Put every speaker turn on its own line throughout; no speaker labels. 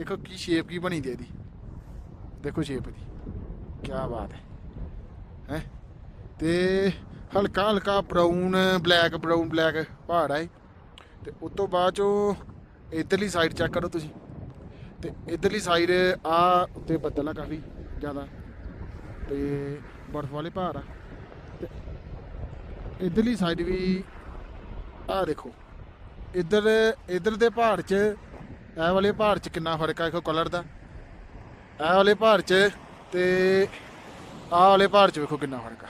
ਦੇਖੋ ਕੀ ਸ਼ੇਪ ਕੀ ਬਣੀ ਦੀ ਇਹਦੀ। ਦੇਖੋ ਸ਼ੇਪ ਦੀ। ਕੀ ਬਾਤ ਹੈ। ਹੈ? ਤੇ ਹਲਕਾ ਹਲਕਾ ਬਰਾਊਨ ਬਲੈਕ ਬਰਾਊਨ ਬਲੈਕ ਪਹਾੜ ਹੈ ਤੇ ਉਸ ਤੋਂ ਬਾਅਦ ਚੋਂ ਇਧਰਲੀ ਸਾਈਡ ਚੈੱਕ ਕਰੋ ਤੁਸੀਂ। ਤੇ ਇਧਰਲੀ ਸਾਈਡ ਆ ਉੱਤੇ ਬੱਦਲ ਆ ਕਾਫੀ ਜ਼ਿਆਦਾ। ਤੇ ਬਰਫ਼ ਵਾਲੇ ਪਹਾੜ ਆ। ਤੇ ਇਧਰਲੀ ਸਾਈਡ ਵੀ ਆ ਦੇਖੋ। ਇੱਧਰ ਇੱਧਰ ਦੇ ਪਹਾੜ 'ਚ ਇਹ ਵਾਲੇ ਭਾਰ 'ਚ ਕਿੰਨਾ ਫ਼ਰਕ ਆ ਦੇਖੋ ਕਲਰ ਦਾ। ਇਹ ਵਾਲੇ ਭਾਰ 'ਚ ਤੇ ਆਹ ਵਾਲੇ ਪਹਾੜ 'ਚ ਵੇਖੋ ਕਿੰਨਾ ਫ਼ਰਕ ਆ।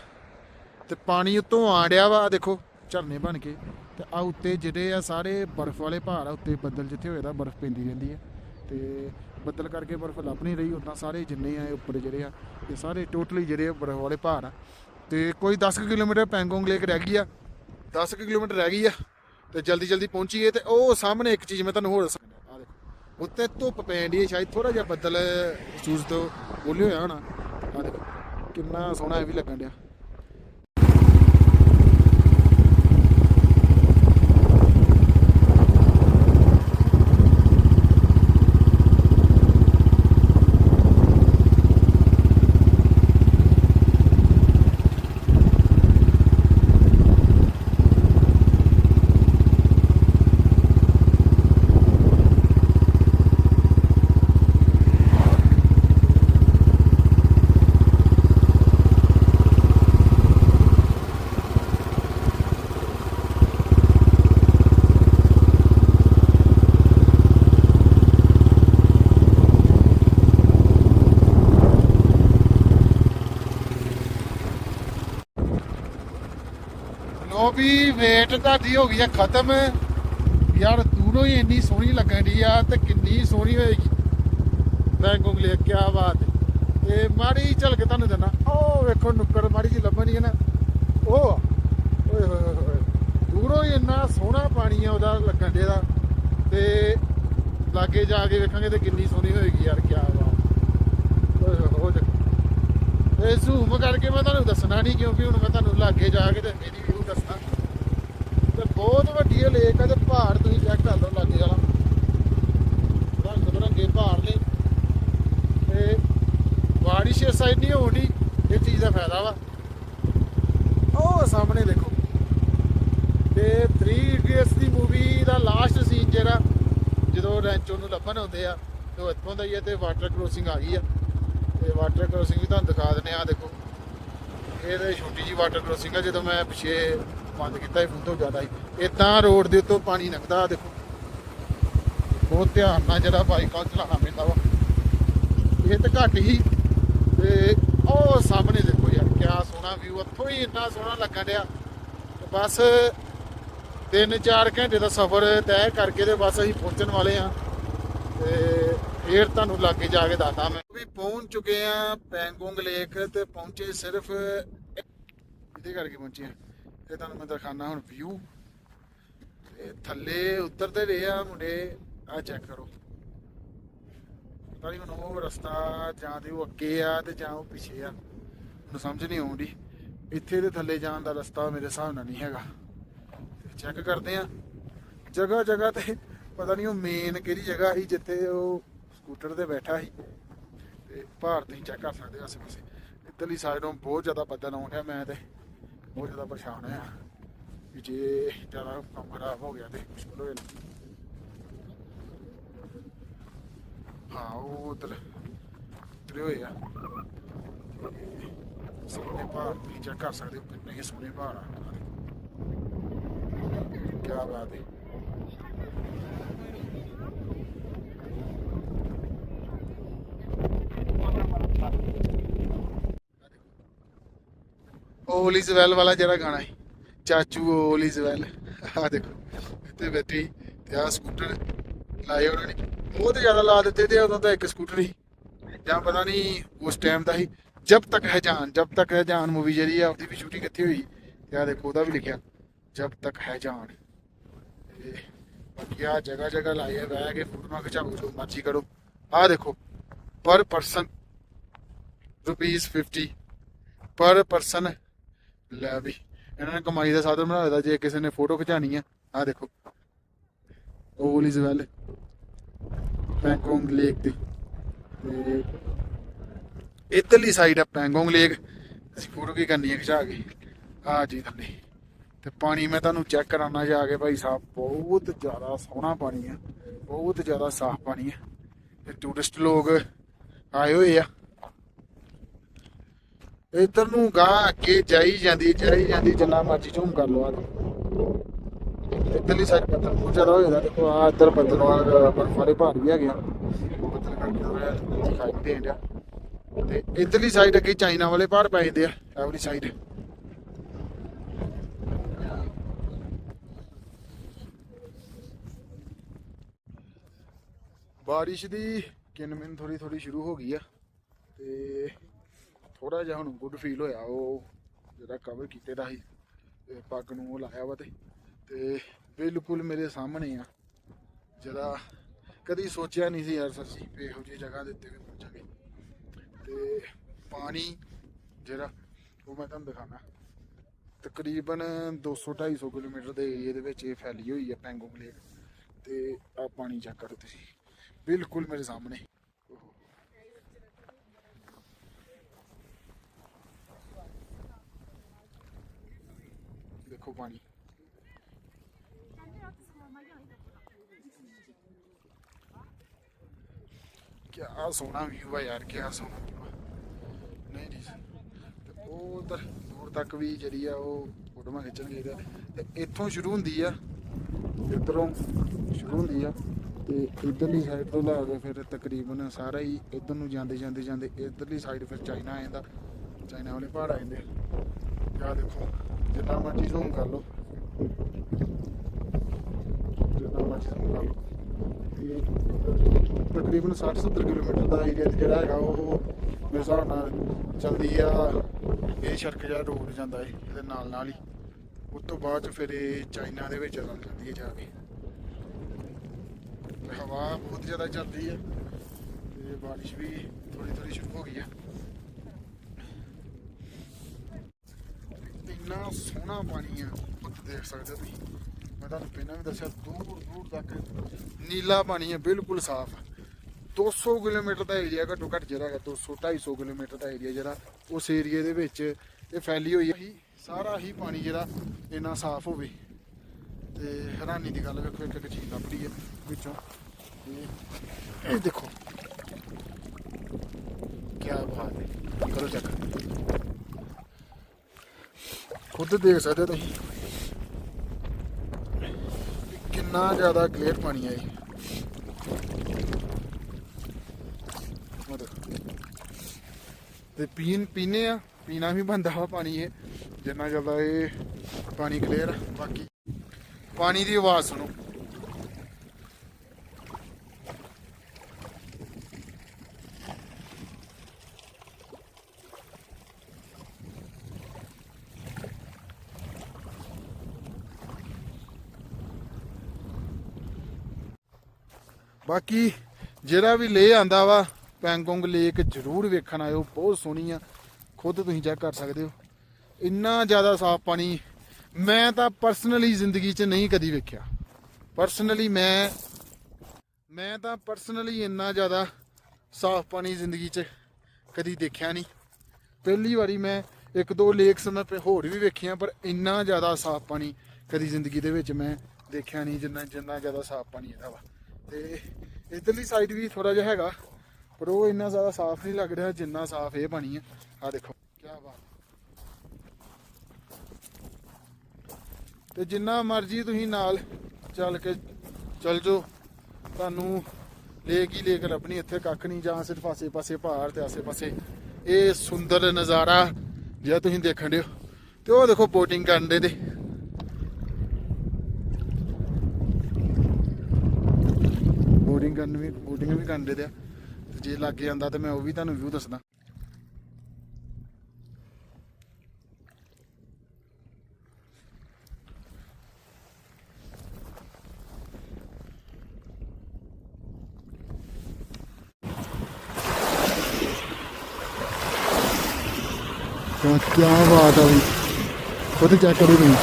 ਤੇ ਪਾਣੀ ਉੱਤੋਂ ਆੜਿਆ ਵਾ ਦੇਖੋ ਝਰਨੇ ਬਣ ਕੇ। ਤੇ ਆ ਉੱਤੇ ਜਿਹੜੇ ਆ ਸਾਰੇ ਬਰਫ਼ ਵਾਲੇ ਭਾਰ ਆ, ਉੱਤੇ ਬੱਦਲ ਜਿੱਥੇ ਹੋਏ ਦਾ ਬਰਫ਼ ਪੈਂਦੀ ਰਹਿੰਦੀ ਆ। ਤੇ ਬੱਦਲ ਕਰਕੇ ਬਰਫ਼ ਲੱਭ ਨਹੀਂ ਰਹੀ, ਉਦਾਂ ਸਾਰੇ ਜਿੰਨੇ ਆ ਇਹ ਉੱਪਰ ਜਿਹੜੇ ਆ, ਇਹ ਸਾਰੇ ਟੋਟਲੀ ਜਿਹੜੇ ਆ ਬਰਫ਼ ਵਾਲੇ ਭਾਰ ਆ। ਤੇ ਕੋਈ 10 ਕੁ ਕਿਲੋਮੀਟਰ ਪੈਂਗੋਂਗ ਲੇਕ ਰਹਿ ਗਈ ਆ 10 ਕੁ ਕਿਲੋਮੀਟਰ ਰਹਿ ਗਈ ਆ। ਤੇ ਜਲਦੀ ਜਲਦੀ ਪਹੁੰਚੀਏ ਤੇ ਉਹ ਸਾਹਮਣੇ ਇੱਕ ਚੀਜ਼ ਮੈਂ ਤੁਹਾਨੂੰ ਹੋਰ ਦੱਸਾਂ। ਉੱਤੇ ਧੁੱਪ ਪੈਂਦੀ ਹੈ ਸ਼ਾਇਦ ਥੋੜਾ ਜਿਹਾ ਬੱਦਲ ਸੂਰਜ ਤੋਂ ਬੋਲੇ ਹੋਇਆ ਹੋਣਾ। ਆ ਦੇਖੋ, ਕਿੰਨਾ ਸੋਹਣਾ ਇਹ ਵੀ ਲੱਗਣ ਡਿਆ। ਲੋ ਵੀ ਵੇਟ ਤੁਹਾਡੀ ਹੋ ਗਈ ਆ, ਖਤਮ। ਯਾਰ ਦੂਰੋਂ ਹੀ ਇੰਨੀ ਸੋਹਣੀ ਲੱਗਣ ਦੀ ਆ ਤੇ ਕਿੰਨੀ ਸੋਹਣੀ ਹੋਏਗੀ। ਬੈਂਗੋਂਗ ਲੈ ਕੀ ਬਾਤ ਹੈ। ਤੇ ਮਾੜੀ ਝਲਕ ਤੁਹਾਨੂੰ ਦਿੰਦਾ। ਉਹ ਵੇਖੋ, ਨੁੱਕਰ ਮਾੜੀ ਜੀ ਲੱਭਣੀ ਹੈ ਨਾ। ਉਹ, ਓਏ ਹੋਏ ਹੋਏ ਦੂਰੋਂ ਹੀ ਇੰਨਾ ਸੋਹਣਾ ਪਾਣੀ ਆ ਉਹਦਾ ਲੱਗਣ ਦੇ ਦਾ ਤੇ ਲਾਗੇ ਜਾ ਕੇ ਵੇਖਾਂਗੇ ਤੇ ਕਿੰਨੀ ਸੋਹਣੀ ਹੋਏਗੀ ਯਾਰ ਕੀ ਬਾਤ ਓਏ ਹੋਏ, ਹੋ ਦੇਖੋ ਇਹ ਜ਼ੂਮ ਕਰਕੇ ਮੈਂ ਤੁਹਾਨੂੰ ਦੱਸਣਾ ਨਹੀਂ, ਕਿਉਂਕਿ ਹੁਣ ਮੈਂ ਤੁਹਾਨੂੰ ਲਾਗੇ ਜਾ ਕੇ ਤੇ ਇਹਦੀ ਬਹੁਤ ਵੱਡੀ ਇਹ ਲੇਕ ਆ ਤੇ ਪਹਾੜ ਤੁਸੀਂ ਚੈੱਕ ਕਰ ਲਓ ਲਾਗੇ ਵਾਲਾ। ਰੰਗ ਬਰੰਗੇ ਪਹਾੜ ਨੇ। ਤੇ ਬਾਰਿਸ਼ ਇਸ ਸਾਈਡ ਨਹੀਂ ਹੋਣੀ ਇਹ ਚੀਜ਼ ਦਾ ਫਾਇਦਾ ਵਾ। ਉਹ ਸਾਹਮਣੇ ਦੇਖੋ। ਤੇ 3 ਇਡੀਅਟਸ ਦੀ ਮੂਵੀ ਦਾ ਲਾਸਟ ਸੀਨ ਜਿਹੜਾ, ਜਦੋਂ ਰੈਂਚੋ ਨੂੰ ਲੱਭਣ ਆਉਂਦੇ ਆ, ਤੇ ਉਹ ਇੱਥੋਂ ਦਾ ਹੀ ਹੈ ਤੇ ਵਾਟਰ ਕ੍ਰੋਸਿੰਗ ਆ ਗਈ ਆ। ਤੇ ਵਾਟਰ ਕ੍ਰੋਸਿੰਗ ਵੀ ਤੁਹਾਨੂੰ ਦਿਖਾ ਦਿੰਦੇ ਆ ਦੇਖੋ। ਇਹ ਤੇ ਛੋਟੀ ਜੀ ਵਾਟਰ ਕ੍ਰੋਸਿੰਗ ਆ, ਜਦੋਂ ਮੈਂ ਪਿਛੇ ਬੰਦ ਕੀਤਾ ਇਹ ਤੋਂ ਜ਼ਿਆਦਾ ਹੀ ਇਦਾਂ ਰੋਡ ਦੇ ਉੱਤੋਂ ਪਾਣੀ ਲੰਘਦਾ ਦੇਖੋ। ਬਹੁਤ ਧਿਆਨ ਨਾਲ ਜਿਹੜਾ ਬਾਈਕਾਂ ਚਲਾਉਣਾ ਪੈਂਦਾ ਵਾ। ਇਹ ਤਾਂ ਘੱਟ ਹੀ। ਤੇ ਉਹ ਸਾਹਮਣੇ ਦੇਖੋ ਯਾਰ, ਕਿਆ ਸੋਹਣਾ ਵਿਊ ਉੱਥੋਂ ਹੀ ਇੰਨਾ ਸੋਹਣਾ ਲੱਗਣ ਡਿਆ। ਬਸ 3-4 ਘੰਟੇ ਦਾ ਸਫ਼ਰ ਤੈਅ ਕਰਕੇ ਤੇ ਬਸ ਅਸੀਂ ਪਹੁੰਚਣ ਵਾਲੇ ਆ ਤੇ ਫੇਰ ਤੁਹਾਨੂੰ ਲਾਗੇ ਜਾ ਕੇ ਦੱਸਦਾ ਮੈਂ। ਵੀ ਪਹੁੰਚ ਚੁੱਕੇ ਆ ਪੈਂਗੋਂਗ ਲੇਕ ਤੇ ਪਹੁੰਚੇ ਸਿਰਫ ਇਹਦੇ ਕਰਕੇ ਪਹੁੰਚੇ ਆ? ਇਹ ਤੁਹਾਨੂੰ ਮੈਂ ਦਿਖਾਣਾ ਹੁਣ ਵਿਊ ਤੇ ਥੱਲੇ ਉਤਰਦੇ ਰਹੇ ਆ ਮੁੰਡੇ ਆ ਚੈੱਕ ਕਰੋ। ਪਤਾ ਨਹੀਂ ਹੁਣ ਉਹ ਰਸਤਾ ਜਾਂ ਤੇ ਉਹ ਅੱਗੇ ਆ ਤੇ ਜਾਂ ਉਹ ਪਿੱਛੇ ਆ। ਮੈਨੂੰ ਸਮਝ ਨਹੀਂ ਆਉਂਦੀ। ਇੱਥੇ ਦੇ ਥੱਲੇ ਜਾਣ ਦਾ ਰਸਤਾ ਮੇਰੇ ਹਿਸਾਬ ਨਾਲ ਨਹੀਂ ਹੈਗਾ। ਚੈੱਕ ਕਰਦੇ ਆ। ਜਗ੍ਹਾ ਜਗ੍ਹਾ ਤੇ ਪਤਾ ਨਹੀਂ ਉਹ ਮੇਨ ਕਿਹੜੀ ਜਗ੍ਹਾ ਸੀ ਜਿੱਥੇ ਉਹ ਸਕੂਟਰ ਤੇ ਬੈਠਾ ਸੀ। ਤੇ ਪਹਾੜ ਤੁਸੀਂ ਚੈੱਕ ਕਰ ਸਕਦੇ ਹੋ ਆਸੇ ਪਾਸੇ ਇੱਧਰਲੀ ਸਾਈਡੋਂ ਬਹੁਤ ਜ਼ਿਆਦਾ ਬੱਦਲ ਆਉਣ ਡਿਆ ਮੈਂ ਤੇ। ਬਹੁਤ ਜ਼ਿਆਦਾ ਪਰੇਸ਼ਾਨ ਹੋਇਆ। ਵੀ ਜੇ ਜ਼ਿਆਦਾ ਕੰਮ ਖਰਾਬ ਹੋ ਗਿਆ ਤੇ ਮੁਸ਼ਕਲ ਹੋ ਜਾਣਾ। ਹਾਂ, ਉਹ ਉਧਰ ਉਤਰੇ ਹੋਏ ਆ। ਸੋਹਣੇ ਭਾਰ ਤੁਸੀਂ ਚੈੱਕ ਕਰ ਸਕਦੇ ਹੋ ਕਿੰਨੇ ਸੋਹਣੇ ਭਾਰ ਆ। ਕੀ ਬਾਤ ਹੈ ਓਲ ਇਜ਼ ਵਾਲਾ ਜਿਹੜਾ ਗਾਣਾ ਹੈ। ਚਾਚੂ ਓਲ ਇਜ਼ ਆ ਦੇਖੋ, ਇੱਥੇ ਬੈਠੀ, ਤੇ ਆ ਸਕੂਟਰ ਲਾਏ ਉਹਨਾਂ ਨੇ। ਬਹੁਤ ਜ਼ਿਆਦਾ ਲਾ ਦਿੱਤੇ ਤੇ ਉਦੋਂ ਤਾਂ ਇੱਕ ਸਕੂਟਰ ਹੀ। ਜਾਂ ਪਤਾ ਨਹੀਂ ਉਸ ਟਾਈਮ ਦਾ ਹੀ। ਜਬ ਤੱਕ ਹੈ ਜਾਨ, ਜਬ ਤੱਕ ਹੈ ਜਾਨ ਮੂਵੀ ਜਿਹੜੀ ਆ, ਉਹਦੀ ਵੀ ਸ਼ੂਟਿੰਗ ਕਿੱਥੇ ਹੋਈ? ਤੇ ਆ ਦੇਖੋ, ਉਹਦਾ ਵੀ ਲਿਖਿਆ, ਜਬ ਤੱਕ ਹੈ ਜਾਨ। ਬਾਕੀ ਆ ਜਗ੍ਹਾ ਜਗ੍ਹਾ ਲਾਈ ਹੈ ਬਹਿ ਕੇ ਫੋਟੋਆਂ ਖਿਚਾਓ, ਜੋ ਮਰਜ਼ੀ ਕਰੋ। ਆ ਦੇਖੋ ਪਰ ਪਰਸਨ ਰੁਪੀਸ 50 ਪਰ ਪਰਸਨ ਲੈ ਵੀ, ਇਹਨਾਂ ਨੇ ਕਮਾਈ ਦਾ ਸਾਧਨ ਬਣਾ ਦਿੱਤਾ ਜੇ ਕਿਸੇ ਨੇ ਫੋਟੋ ਖਿਚਾਣੀ ਆ। ਆ ਦੇਖੋ all is well Pangong lake ਦੀ। ਤੇ ਇੱਧਰਲੀ ਸਾਈਡ ਆ ਪੈਂਗੋਂਗ ਲੇਕ ਅਸੀਂ ਫੋਟੋ ਕੀ ਕਰਨੀ ਹੈ ਖਿਚਾ ਕੇ। ਆ ਜੀ ਥੱਲੇ। ਤੇ ਪਾਣੀ ਮੈਂ ਤੁਹਾਨੂੰ ਚੈੱਕ ਕਰਾਉਣਾ ਜਾ ਕੇ ਭਾਈ ਸਾਹਿਬ, ਬਹੁਤ ਜ਼ਿਆਦਾ ਸੋਹਣਾ ਪਾਣੀ ਆ। ਬਹੁਤ ਜ਼ਿਆਦਾ ਸਾਫ਼ ਪਾਣੀ ਆ। ਤੇ ਟੂਰਿਸਟ ਲੋਕ ਆਏ ਹੋਏ ਆ। ਇੱਧਰ ਨੂੰ ਗਾਂ ਅੱਗੇ, ਜਾਈ ਜਾਂਦੀ ਜਾਈ ਜਾਂਦੀ, ਜਿੰਨਾ ਮਰਜ਼ੀ ਝੂਮ ਕਰ ਲਓ ਆ ਇੱਧਰਲੀ ਸਾਈਡ ਬੱਦਲ ਬਹੁਤ ਜ਼ਿਆਦਾ ਹੋ ਜਾਂਦਾ। ਦੇਖੋ ਆ ਇੱਧਰ ਬੱਦਲ ਵਾਲਾ ਬਰਫ ਵਾਲੇ ਪਹਾੜ ਵੀ ਹੈਗੇ ਆ। ਉਹ ਬੱਦਲ ਕਰਕੇ ਥੋੜਾ ਦਿਖਾਈ ਨਹੀਂ ਦੇਣ ਤੇ ਇੱਧਰਲੀ ਸਾਈਡ ਅੱਗੇ ਚਾਈਨਾ ਵਾਲੇ ਪਹਾੜ ਪੈ ਜਾਂਦੇ ਆ। ਐਵਰੀ ਸਾਈਡ ਬਾਰਿਸ਼ ਦੀ ਕਿੰਨ ਮਿੰਨ ਥੋੜੀ ਥੋੜੀ ਸ਼ੁਰੂ ਹੋ ਗਈ ਆ। ਤੇ ਥੋੜਾ ਜਿਹਾ ਹੁਣ ਗੁੱਡ ਫੀਲ ਹੋਇਆ, ਉਹ ਜਿਹੜਾ ਕਵਰ ਕੀਤੇ ਦਾ ਸੀ ਤੇ ਪੱਗ ਨੂੰ ਉਹ ਲਾਇਆ ਵਾ ਤੇ ਤੇ ਬਿਲਕੁਲ ਮੇਰੇ ਸਾਹਮਣੇ ਆ। ਜਿਹੜਾ ਕਦੀ ਸੋਚਿਆ ਨਹੀਂ ਸੀ ਯਾਰ ਸੱਚੀ ਇਹੋ ਜਿਹੀ ਜਗ੍ਹਾ ਦੇ ਉੱਤੇ ਵੀ ਪਹੁੰਚਾਂਗੇ। ਤੇ ਪਾਣੀ ਜਿਹੜਾ, ਉਹ ਮੈਂ ਤੁਹਾਨੂੰ ਦਿਖਾਣਾ। ਤਕਰੀਬਨ 200 250 ਕਿਲੋਮੀਟਰ ਦੇ ਏਰੀਆ ਦੇ ਵਿੱਚ ਇਹ ਫੈਲੀ ਹੋਈ ਹੈ ਪੈਂਗੋਂਗ ਲੇਕ, ਤੇ ਆ ਪਾਣੀ ਚੈੱਕ ਕਰੋ ਤੁਸੀਂ। ਬਿਲਕੁਲ ਮੇਰੇ ਸਾਹਮਣੇ। ਦੇਖੋ ਪਾਣੀ ਕਿਆ ਸੋਹਣਾ ਵਿਊ ਆ ਯਾਰ ਕਿਆ ਸੋਹਣਾ ਨਹੀਂ ਨਹੀਂ ਤੇ ਉਹ ਉਧਰ ਦੂਰ ਤੱਕ ਵੀ ਜਿਹੜੀ ਆ ਉਹ ਫੋਟੋਆਂ ਖਿੱਚਣ ਗਏ ਤੇ ਇੱਥੋਂ ਸ਼ੁਰੂ ਹੁੰਦੀ ਆ ਇੱਧਰੋਂ ਸ਼ੁਰੂ ਹੁੰਦੀ ਆ ਤੇ ਇਧਰਲੀ ਸਾਈਡ ਤੋਂ ਲਾ ਕੇ ਫਿਰ ਤਕਰੀਬਨ ਸਾਰਾ ਹੀ ਇਧਰ ਨੂੰ ਜਾਂਦੇ ਜਾਂਦੇ ਜਾਂਦੇ ਇਧਰਲੀ ਸਾਈਡ ਫਿਰ ਚਾਈਨਾ ਆ ਜਾਂਦਾ ਚਾਈਨਾ ਵਾਲੇ ਪਹਾੜ ਆ ਜਾਂਦੇ ਆ ਦੇਖੋ ਜਿੰਨਾ ਮਰਜ਼ੀ ਜ਼ੂਮ ਕਰ ਲਓ। ਜਿੰਨਾ ਮਰਜ਼ੀ ਜ਼ੂਮ ਕਰ ਲਓ। ਇਹ ਤਕਰੀਬਨ 60 70 ਕਿਲੋਮੀਟਰ ਦਾ ਏਰੀਆ ਜਿਹੜਾ ਹੈਗਾ, ਉਹ ਮੇਰੇ ਹਿਸਾਬ ਨਾਲ ਚੱਲਦੀ ਆ। ਇਹ ਸੜਕ ਜਿਹੜਾ ਰੋਡ ਜਾਂਦਾ ਹੈ ਇਹਦੇ ਨਾਲ ਨਾਲ ਹੀ। ਉਸ ਤੋਂ ਬਾਅਦ 'ਚ ਫਿਰ ਇਹ ਚਾਈਨਾ ਦੇ ਵਿੱਚ ਰਲ ਜਾਂਦੀ ਹੈ ਜਾ ਕੇ। ਤੇ ਹਵਾ ਬਹੁਤ ਜ਼ਿਆਦਾ ਚੱਲਦੀ ਹੈ ਤੇ ਬਾਰਿਸ਼ ਵੀ ਥੋੜੀ ਥੋੜੀ ਸ਼ੁਰੂ ਹੋ ਗਈ ਹੈ ਇੰਨਾ ਸੋਹਣਾ ਪਾਣੀ ਆ। ਪੁੱਤ ਦੇਖ ਸਕਦੇ ਹੋ ਤੁਸੀਂ। ਮੈਂ ਤੁਹਾਨੂੰ ਪਹਿਲਾਂ ਵੀ ਦੱਸਿਆ, ਦੂਰ ਦੂਰ ਤੱਕ ਨੀਲਾ ਪਾਣੀ ਹੈ ਬਿਲਕੁਲ ਸਾਫ਼। 200 ਕਿਲੋਮੀਟਰ ਦਾ ਏਰੀਆ ਘੱਟੋ ਘੱਟ ਜਿਹੜਾ ਹੈਗਾ 200 250 ਕਿਲੋਮੀਟਰ ਦਾ ਏਰੀਆ ਜਿਹੜਾ ਉਸ ਏਰੀਏ ਦੇ ਵਿੱਚ ਇਹ ਫੈਲੀ ਹੋਈ ਹੈ ਸਾਰਾ ਹੀ ਪਾਣੀ ਜਿਹੜਾ ਇੰਨਾ ਸਾਫ਼ ਹੋਵੇ। ਤੇ ਹੈਰਾਨੀ ਦੀ ਗੱਲ ਵੇਖੋ ਇੱਕ ਇੱਕ ਚੀਜ਼ ਲੱਭਦੀ ਹੈ ਵਿੱਚੋਂ। ਇਹ ਦੇਖੋ। ਕੀ ਬਾਤ ਹੈ। ਕਰੋ ਚੱਕਰ ਖੁਦ ਦੇਖ ਸਕਦੇ ਹੋ ਤੁਸੀਂ। ਕਿੰਨਾ ਜ਼ਿਆਦਾ ਕਲੀਅਰ ਪਾਣੀ ਹੈ ਇਹ। ਤੇ ਪੀਣ ਪੀਨੇ ਆ, ਪੀਣਾ ਵੀ ਬੰਦਾ ਵਾ ਪਾਣੀ ਇਹ। ਜਿੰਨਾ ਜ਼ਿਆਦਾ ਇਹ ਪਾਣੀ ਕਲੀਅਰ ਬਾਕੀ ਪਾਣੀ ਦੀ ਆਵਾਜ਼ ਸੁਣੋ। ਬਾਕੀ ਜਿਹੜਾ ਵੀ ਲੇ ਆਂਦਾ ਵਾ, ਪੈਂਗੋਂਗ ਲੇਕ ਜ਼ਰੂਰ ਵੇਖਣ ਆਇਓ, ਬਹੁਤ ਸੋਹਣੀ ਆ। ਖੁਦ ਤੁਸੀਂ ਚੈੱਕ ਕਰ ਸਕਦੇ ਹੋ। ਇੰਨਾ ਜ਼ਿਆਦਾ ਸਾਫ਼ ਪਾਣੀ ਮੈਂ ਤਾਂ ਪਰਸਨਲੀ ਜ਼ਿੰਦਗੀ 'ਚ ਨਹੀਂ ਕਦੀ ਵੇਖਿਆ। ਪਰਸਨਲੀ ਮੈਂ ਮੈਂ ਤਾਂ ਪਰਸਨਲੀ ਇੰਨਾ ਜ਼ਿਆਦਾ ਸਾਫ਼ ਪਾਣੀ ਜ਼ਿੰਦਗੀ 'ਚ ਕਦੀ ਦੇਖਿਆ ਨਹੀਂ। ਪਹਿਲੀ ਵਾਰੀ ਮੈਂ ਇੱਕ ਦੋ ਲੇਕਸ ਮੈਂ ਹੋਰ ਵੀ ਵੇਖੀਆਂ, ਪਰ ਇੰਨਾ ਜ਼ਿਆਦਾ ਸਾਫ਼ ਪਾਣੀ ਕਦੀ ਜ਼ਿੰਦਗੀ ਦੇ ਵਿੱਚ ਮੈਂ ਦੇਖਿਆ ਨਹੀਂ, ਜਿੰਨਾ ਜਿੰਨਾ ਜ਼ਿਆਦਾ ਸਾਫ਼ ਪਾਣੀ ਇਹਦਾ ਵਾ। ਤੇ ਇਧਰਲੀ ਸਾਈਡ ਵੀ ਥੋੜਾ ਜਿਹਾ ਹੈਗਾ, ਪਰ ਉਹ ਇੰਨਾ ਜ਼ਿਆਦਾ ਸਾਫ਼ ਨਹੀਂ ਲੱਗ ਰਿਹਾ, ਜਿੰਨਾ ਸਾਫ਼ ਇਹ ਪਾਣੀ ਹੈ ਆ ਦੇਖੋ ਕੀ ਬਾਤ। ਤੇ ਜਿੰਨਾ ਮਰਜ਼ੀ ਤੁਸੀਂ ਨਾਲ ਚੱਲ ਕੇ ਚੱਲ ਜਾਓ, ਤੁਹਾਨੂੰ ਲੇਕ ਹੀ ਲੇਕ ਲੱਭਣੀ, ਇੱਥੇ ਕੱਖ ਨਹੀਂ, ਜਾਂ ਸਿਰਫ ਆਸੇ ਪਾਸੇ ਪਹਾੜ ਤੇ ਆਸੇ ਪਾਸੇ ਇਹ ਸੁੰਦਰ ਨਜ਼ਾਰਾ, ਜਿਹੜਾ ਤੁਸੀਂ ਦੇਖਣ ਦਿਓ ਤੇ ਉਹ ਦੇਖੋ ਬੋਟਿੰਗ ਕਰਨ ਦੇ ਤੇ। ਬੋਟਿੰਗ ਕਰਨ ਵੀ ਬੋਟਿੰਗ ਵੀ ਕਰਨ ਦੇ ਆ। ਤੇ ਜੇ ਲੱਗ ਜਾਂਦਾ ਤੇ ਮੈਂ ਉਹ ਵੀ ਤੁਹਾਨੂੰ ਵਿਊ ਦੱਸਦਾ। ਕਿਆ ਕਿਆ ਬਾਤ ਹੈ ਬਈ ਖੁਦ ਚੈੱਕ ਕਰੋ ਤੁਸੀਂ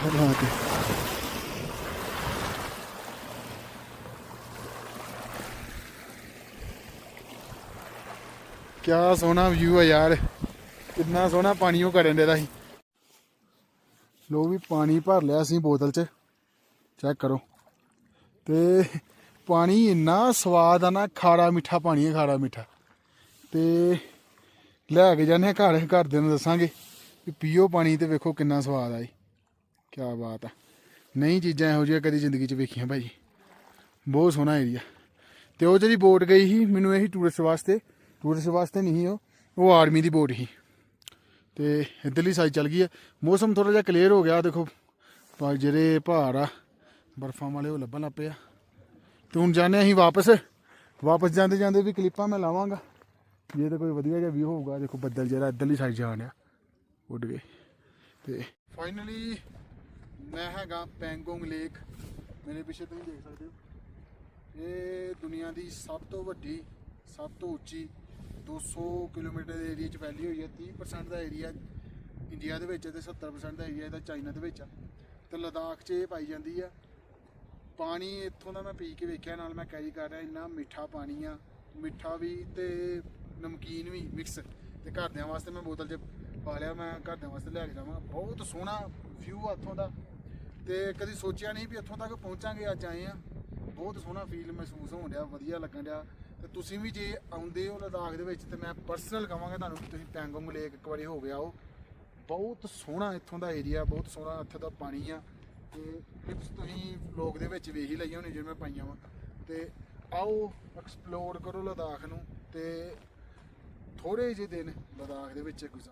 ਕੀ ਬਾਤ ਹੈ ਕਿਆ ਸੋਹਣਾ ਵਿਊ ਆ ਯਾਰ। ਕਿੰਨਾ ਸੋਹਣਾ ਪਾਣੀ ਉਹ ਕਰਨ ਦੇ ਸੀ। ਲੋ ਵੀ ਪਾਣੀ ਭਰ ਲਿਆ ਸੀ ਬੋਤਲ 'ਚ। ਚੈੱਕ ਕਰੋ। ਤੇ ਪਾਣੀ ਇੰਨਾ ਸਵਾਦ ਆ ਨਾ, ਖਾਰਾ ਮਿੱਠਾ ਪਾਣੀ ਹੈ ਖਾਰਾ ਮਿੱਠਾ। ਤੇ ਲੈ ਕੇ ਜਾਂਦੇ ਹਾਂ ਘਰ ਘਰਦਿਆਂ ਨੂੰ ਦੱਸਾਂਗੇ ਵੀ ਪੀਓ ਪਾਣੀ ਤੇ ਵੇਖੋ ਕਿੰਨਾ ਸਵਾਦ ਆਈ ਕੀ ਬਾਤ ਆ। ਨਹੀਂ ਚੀਜ਼ਾਂ ਇਹੋ ਜਿਹੀਆਂ ਕਦੀ ਜ਼ਿੰਦਗੀ 'ਚ ਵੇਖੀਆਂ ਭਾਈ ਬਹੁਤ ਸੋਹਣਾ ਏਰੀਆ ਤੇ ਉਹ ਜਿਹੜੀ ਬੋਟ ਗਈ ਸੀ, ਮੈਨੂੰ ਇਹ ਟੂਰਿਸਟ ਵਾਸਤੇ। ਟੂਰਿਸਟ ਵਾਸਤੇ ਨਹੀਂ ਸੀ ਉਹ ਉਹ ਆਰਮੀ ਦੀ ਬੋਟ ਸੀ। ਤੇ ਇੱਧਰਲੀ ਸਾਈਡ ਚੱਲ ਗਈ ਹੈ। ਮੌਸਮ ਥੋੜਾ ਜਿਹਾ ਕਲੀਅਰ ਹੋ ਗਿਆ ਦੇਖੋ ਪਰ ਜਿਹੜੇ ਪਹਾੜ ਆ, ਬਰਫਾਂ ਵਾਲੇ ਉਹ ਲੱਭਣ ਲੱਗ ਪਏ ਆ। ਤੇ ਹੁਣ ਜਾਂਦੇ ਹਾਂ ਅਸੀਂ ਵਾਪਸ। ਵਾਪਸ ਜਾਂਦੇ ਜਾਂਦੇ ਵੀ ਕਲਿੱਪਾਂ ਮੈਂ ਲਾਵਾਂਗਾ। ਜੇ ਤਾਂ ਕੋਈ ਵਧੀਆ ਜਿਹਾ ਵੀ ਹੋਊਗਾ, ਦੇਖੋ ਬੱਦਲ ਜਿਹੜਾ ਇੱਧਰਲੀ ਸਾਈਡ ਜਾਣ ਡਿਆ ਉੱਡ ਗਏ। ਤੇ ਫਾਈਨਲੀ ਮੈਂ ਹੈਗਾ ਪੈਂਗੋਂਗ ਲੇਕ। ਮੇਰੇ ਪਿੱਛੇ ਤੁਸੀਂ ਦੇਖ ਸਕਦੇ ਹੋ। ਇਹ ਦੁਨੀਆ ਦੀ ਸਭ ਤੋਂ ਵੱਡੀ, ਸਭ ਤੋਂ ਉੱਚੀ 200 ਕਿਲੋਮੀਟਰ ਦੇ ਏਰੀਆ 'ਚ ਫੈਲੀ ਹੋਈ ਹੈ 30% ਦਾ ਏਰੀਆ ਇੰਡੀਆ ਦੇ ਵਿੱਚ ਹੈ ਤੇ 70% ਦਾ ਏਰੀਆ ਇਹਦਾ ਚਾਈਨਾ ਦੇ ਵਿੱਚ ਆ। ਤੇ ਲਦਾਖ 'ਚ ਇਹ ਪਾਈ ਜਾਂਦੀ ਆ। ਪਾਣੀ ਇੱਥੋਂ ਦਾ ਮੈਂ ਪੀ ਕੇ ਵੇਖਿਆ, ਨਾਲ ਮੈਂ ਕੈਰੀ ਕਰ ਰਿਹਾ, ਇੰਨਾ ਮਿੱਠਾ ਪਾਣੀ ਆ। ਮਿੱਠਾ ਵੀ ਤੇ ਨਮਕੀਨ ਵੀ ਮਿਕਸ ਤੇ ਘਰਦਿਆਂ ਵਾਸਤੇ ਮੈਂ ਬੋਤਲ 'ਚ ਪਾ ਲਿਆ, ਮੈਂ ਘਰਦਿਆਂ ਵਾਸਤੇ ਲੈ ਕੇ ਜਾਵਾਂ। ਬਹੁਤ ਸੋਹਣਾ ਵਿਊ ਆ ਇੱਥੋਂ ਦਾ। ਤੇ ਕਦੀ ਸੋਚਿਆ ਨਹੀਂ ਵੀ ਇੱਥੋਂ ਤੱਕ ਪਹੁੰਚਾਂਗੇ, ਅੱਜ ਆਏ ਆ। ਬਹੁਤ ਸੋਹਣਾ ਫੀਲ ਮਹਿਸੂਸ ਹੋਣ ਡਿਆ, ਵਧੀਆ ਲੱਗਣ ਡਿਆ। ਤੇ ਤੁਸੀਂ ਵੀ ਜੇ ਆਉਂਦੇ ਹੋ ਲਦਾਖ ਦੇ ਵਿੱਚ, ਤੇ ਮੈਂ ਪਰਸਨਲ ਕਹਾਂਗਾ ਤੁਹਾਨੂੰ ਕਿ ਤੁਸੀਂ ਪੈਂਗੋਂਗ ਲੇਕ ਇੱਕ ਵਾਰੀ ਹੋ ਗਿਆ ਆਓ। ਬਹੁਤ ਸੋਹਣਾ ਇੱਥੋਂ ਦਾ ਏਰੀਆ ਬਹੁਤ ਸੋਹਣਾ ਇੱਥੇ ਦਾ ਪਾਣੀ ਆ। ਤੇ ਕਲਿੱਪਸ ਤੁਸੀਂ ਲੋਕ ਦੇ ਵਿੱਚ ਵੇਖ ਹੀ ਲਈਆਂ ਹੋਣੀ ਜਿਵੇਂ ਮੈਂ ਪਾਈਆਂ ਵਾ। ਤੇ ਆਓ ਐਕਸਪਲੋਰ ਕਰੋ ਲਦਾਖ ਨੂੰ ਤੇ ਥੋੜੇ ਜਿਹੇ ਦਿਨ ਲਦਾਖ ਦੇ ਵਿੱਚ ਗੁਜ਼ਾਰ